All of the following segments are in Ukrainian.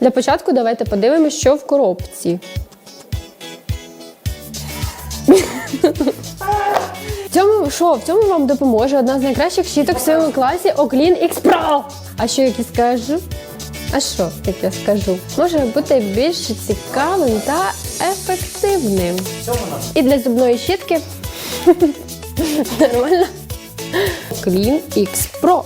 Для початку давайте подивимося, що в коробці. Цьому що? В цьому вам допоможе одна з найкращих щіток в своєму класі Oclean X Pro. А що як я скажу? А що, я скажу? Може бути більш цікавим та ефективним. І для зубної щітки нормально. Clean X Pro.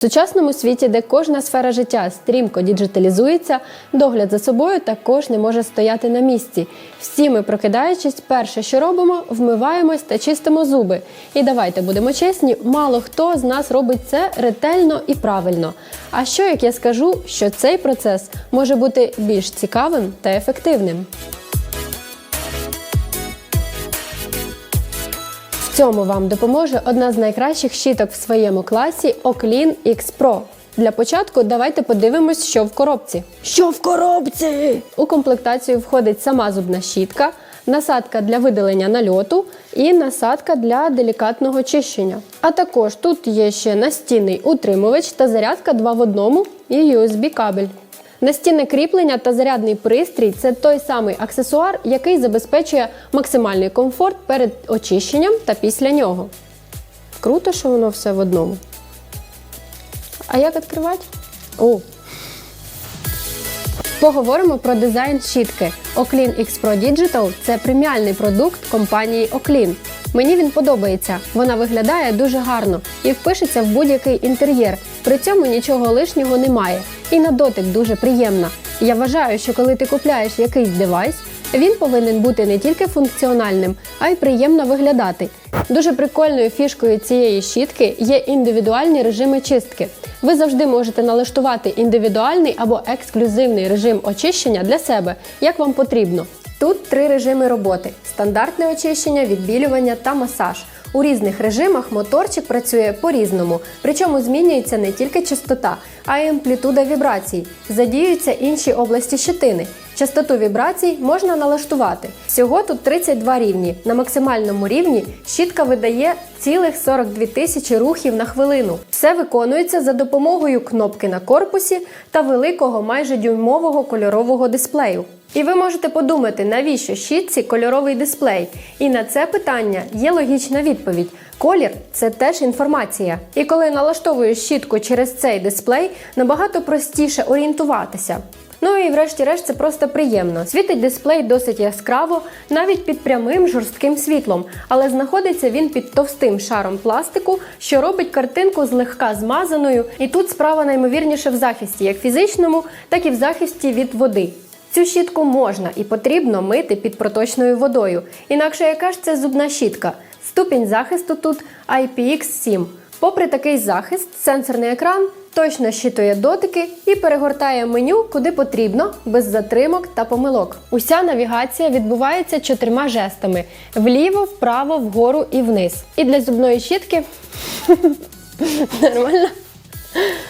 В сучасному світі, де кожна сфера життя стрімко діджиталізується, догляд за собою також не може стояти на місці. Всі ми, прокидаючись, перше, що робимо, вмиваємось та чистимо зуби. І давайте будемо чесні, мало хто з нас робить це ретельно і правильно. А що як я скажу, що цей процес може бути більш цікавим та ефективним? Цьому вам допоможе одна з найкращих щіток в своєму класі Oclean X Pro. Для початку давайте подивимось, що в коробці. Що в коробці? У комплектацію входить сама зубна щітка, насадка для видалення нальоту і насадка для делікатного чищення. А також тут є ще настінний утримувач та зарядка 2 в одному і USB кабель. Настінне кріплення та зарядний пристрій це той самий аксесуар, який забезпечує максимальний комфорт перед очищенням та після нього. Круто, що воно все в одному. А як відкривати? О! Поговоримо про дизайн щітки. Oclean X Pro Digital це преміальний продукт компанії Oclean. Мені він подобається. Вона виглядає дуже гарно і впишеться в будь-який інтер'єр. При цьому нічого лишнього немає. І на дотик дуже приємна. Я вважаю, що коли ти купляєш якийсь девайс, він повинен бути не тільки функціональним, а й приємно виглядати. Дуже прикольною фішкою цієї щітки є індивідуальні режими чистки. Ви завжди можете налаштувати індивідуальний або ексклюзивний режим очищення для себе, як вам потрібно. Тут три режими роботи: стандартне очищення, відбілювання та масаж. У різних режимах моторчик працює по-різному, причому змінюється не тільки частота, а й амплітуда вібрацій. Задіюються інші області щетини. Частоту вібрацій можна налаштувати. Всього тут 32 рівні. На максимальному рівні щітка видає цілих 42 тисячі рухів на хвилину. Все виконується за допомогою кнопки на корпусі та великого майже дюймового кольорового дисплею. І ви можете подумати, навіщо щітці кольоровий дисплей? І на це питання є логічна відповідь. Колір це теж інформація. І коли налаштовуєш щітку через цей дисплей, набагато простіше орієнтуватися. Ну і врешті-решт це просто приємно. Світить дисплей досить яскраво, навіть під прямим жорстким світлом, але знаходиться він під товстим шаром пластику, що робить картинку злегка змазаною. І тут справа наймовірніше в захисті, як фізичному, так і в захисті від води. Цю щітку можна і потрібно мити під проточною водою. Інакше яка ж це зубна щітка? Ступінь захисту тут IPX7. Попри такий захист, сенсорний екран точно щитує дотики і перегортає меню куди потрібно, без затримок та помилок. Уся навігація відбувається чотирма жестами: вліво, вправо, вгору і вниз. І для зубної щітки нормально.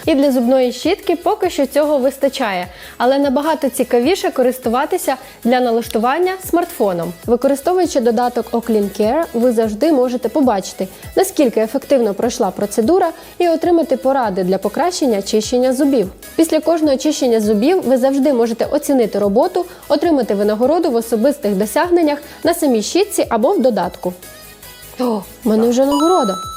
І для зубної щітки поки що цього вистачає, але набагато цікавіше користуватися для налаштування смартфоном. Використовуючи додаток Oclean Care, ви завжди можете побачити, наскільки ефективно пройшла процедура, і отримати поради для покращення чищення зубів. Після кожного чищення зубів ви завжди можете оцінити роботу, отримати винагороду в особистих досягненнях на самій щітці або в додатку. О, мене вже нагорода.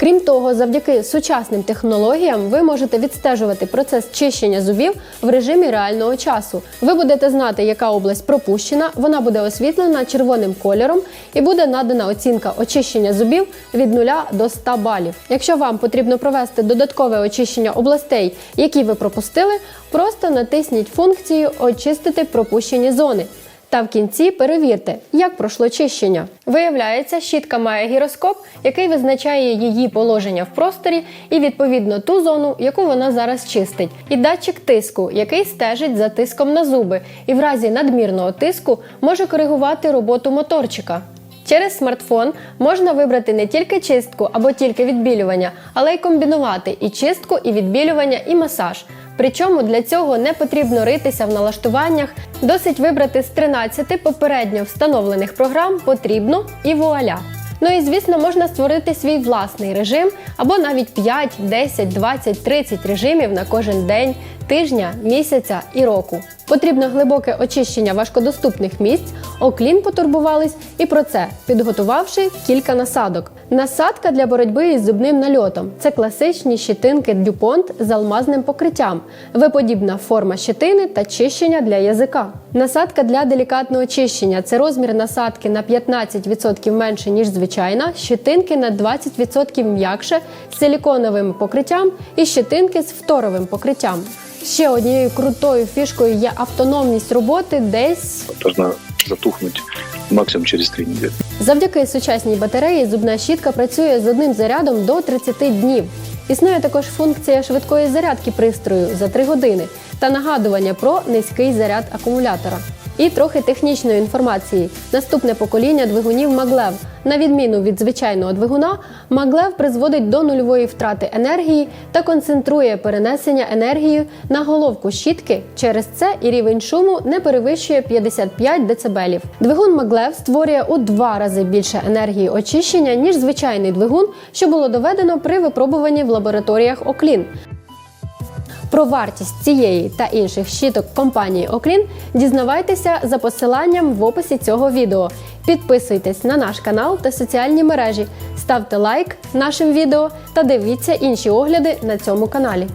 Крім того, завдяки сучасним технологіям ви можете відстежувати процес чищення зубів в режимі реального часу. Ви будете знати, яка область пропущена, вона буде освітлена червоним кольором і буде надана оцінка очищення зубів від 0 до 100 балів. Якщо вам потрібно провести додаткове очищення областей, які ви пропустили, просто натисніть функцію Очистити пропущені зони. Та в кінці перевірте, як пройшло чищення. Виявляється, щітка має гіроскоп, який визначає її положення в просторі і відповідно ту зону, яку вона зараз чистить, і датчик тиску, який стежить за тиском на зуби, і в разі надмірного тиску може коригувати роботу моторчика. Через смартфон можна вибрати не тільки чистку або тільки відбілювання, але й комбінувати і чистку, і відбілювання, і масаж. Причому для цього не потрібно ритися в налаштуваннях, досить вибрати з 13 попередньо встановлених програм потрібно і вуаля. Ну і звісно, можна створити свій власний режим або навіть 5, 10, 20, 30 режимів на кожен день, тижня, місяця і року. Потрібно глибоке очищення важкодоступних місць. Оклін потурбувались і про це, підготувавши кілька насадок. Насадка для боротьби із зубним нальотом це класичні щитинки Дюпонт з алмазним покриттям, виподібна форма щитини та чищення для язика. Насадка для делікатного чищення це розмір насадки на 15% менше, ніж звичайна, щитинки на 20% м'якше з силіконовим покриттям і щитинки з фторовим покриттям. Ще однією крутою фішкою є автономність роботи десь должна затухнуть максимум через три недели. Завдяки сучасній батареї зубна щітка працює з одним зарядом до 30 днів. Існує також функція швидкої зарядки пристрою за 3 години та нагадування про низький заряд акумулятора. І трохи технічної інформації. Наступне покоління двигунів Maglev. На відміну від звичайного двигуна, Maglev призводить до нульової втрати енергії та концентрує перенесення енергії на головку щітки. Через це і рівень шуму не перевищує 55 дБ. Двигун Maglev створює у два рази більше енергії очищення, ніж звичайний двигун, що було доведено при випробуванні в лабораторіях Оклін. Про вартість цієї та інших щиток компанії Оклін дізнавайтеся за посиланням в описі цього відео. Підписуйтесь на наш канал та соціальні мережі, ставте лайк нашим відео та дивіться інші огляди на цьому каналі.